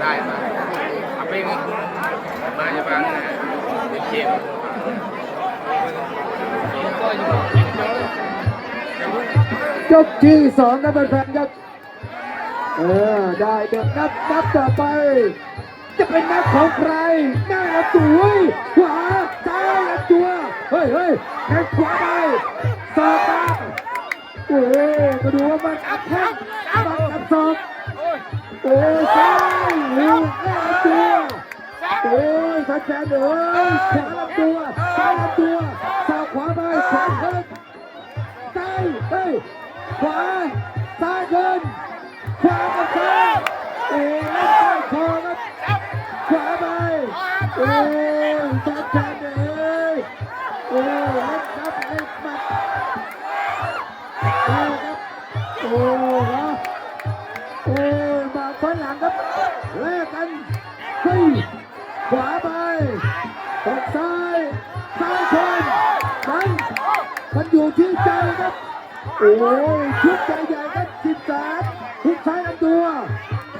ได้มาเอาไปมาจะมาเก็บยกที่สองครับแฟนๆครับเออได้เด็กนับนับต่อไป จะเป็นนับของใครหน้าลำตัวเฮ้ยขวาซ้ายลำตัวเฮ้ยเฮ้ยแข้งขวาไปสอกมาโอ้ยมาดูว่ามันอัพแข้งมันกับศอก โอ้ยซ้ายหนึ่งหน้าลำตัวโอ้ยแฟนเอ้ยขวาลำตัวซ้ายลำตัวสอกขวาไปขวาขึ้นซ้ายเฮ้ยขวาซ้ายเดินขวากับซ้ายโอ้ยแล้วซ้ายคอครับขวาไปโอ้ยจัดจัดเเฮ้ยขวาไปตกซ้ายซ้ายชนมันมันอยู่ที่ใจครับ โอ้ยชุดใหญ่ๆครับสิบสามทุกซ้ายลำตัว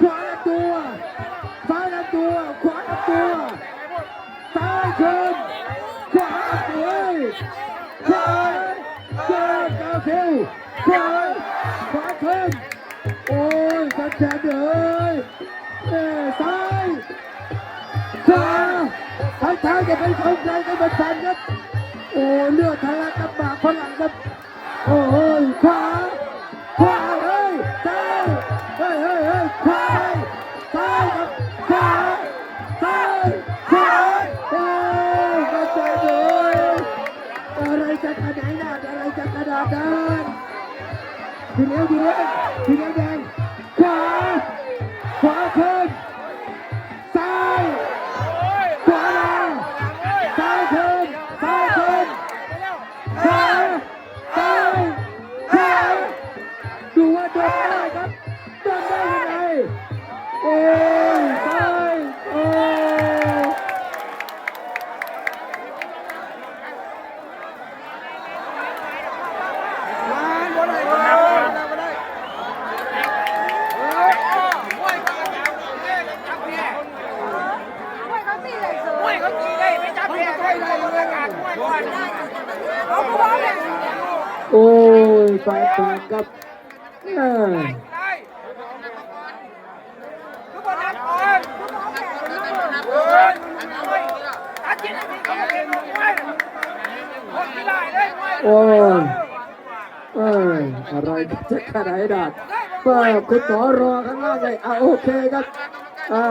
ขวาลำตัวซ้ายลำตัว ขวาลำตัวซ้ายเชิญขวาลำตัวขวาเชิญกาฟิลขวาขวาเชิญโอ้ยสัญญาณเลยเอ้ยซ้าย ท้ายท้าจะเป็นของใครก็เป็นแฟนครับ โอ้เลือดทะลักกับปากฝรั่งครับ โอ้ยขวาขวาเฮ้ยซ้ายเฮ้ยเฮ้ยเฮ้ยขวาไปซ้ายครับขวาซ้ายขวาโอ้ยกระจายเลยอะไรจะขนาดนั้นอะไรจะขนาดนั้นทีเลี้ยวทีเลี้ยวทีเลี้ยวแดง โอ้ยซ้ายโอ้ยไม่เขาตีเลยเสือไม่เขาตีได้ไม่จับแพ้ได้เลยประกาศไม่ก่อนเขาพูดเลย โอ้ยแฟนบอลครับแม่ ได้ทุกคนนับก่อนเออตัดจิตให้เขาเป็นมวยคนที่ได้เลยมวย โอ้ยเอ้ยอะไรจะขนาดนั้นก็คุณหมอรอข้างล่างเลยอะโอเคครับอะ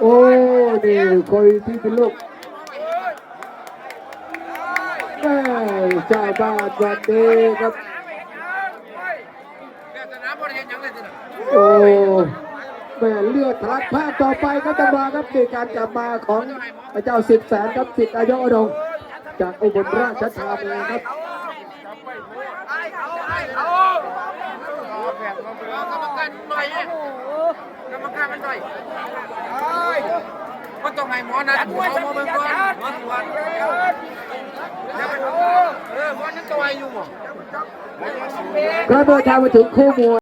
โอ้นี่คอยที่เป็นลูกแม่เจ้าบ้านวันนี้ครับโอ้ แม่เลือดทะลักภาคต่อไปก็จะมาครับในการกลับมาของพระเจ้าสิบแสนครับสิทธิ์อายอดงจากอุบลราชธานีครับไอเขาไอเขาแบบกรรมการหน่อยกรรมการมันหน่อยก็ต้องให้หมอนัดหมอมาเบิ่งก่อนหมอตรวจแล้วไปเออหมอนั่นตัวอยู่กระโดดทางมาถึงคู่มวย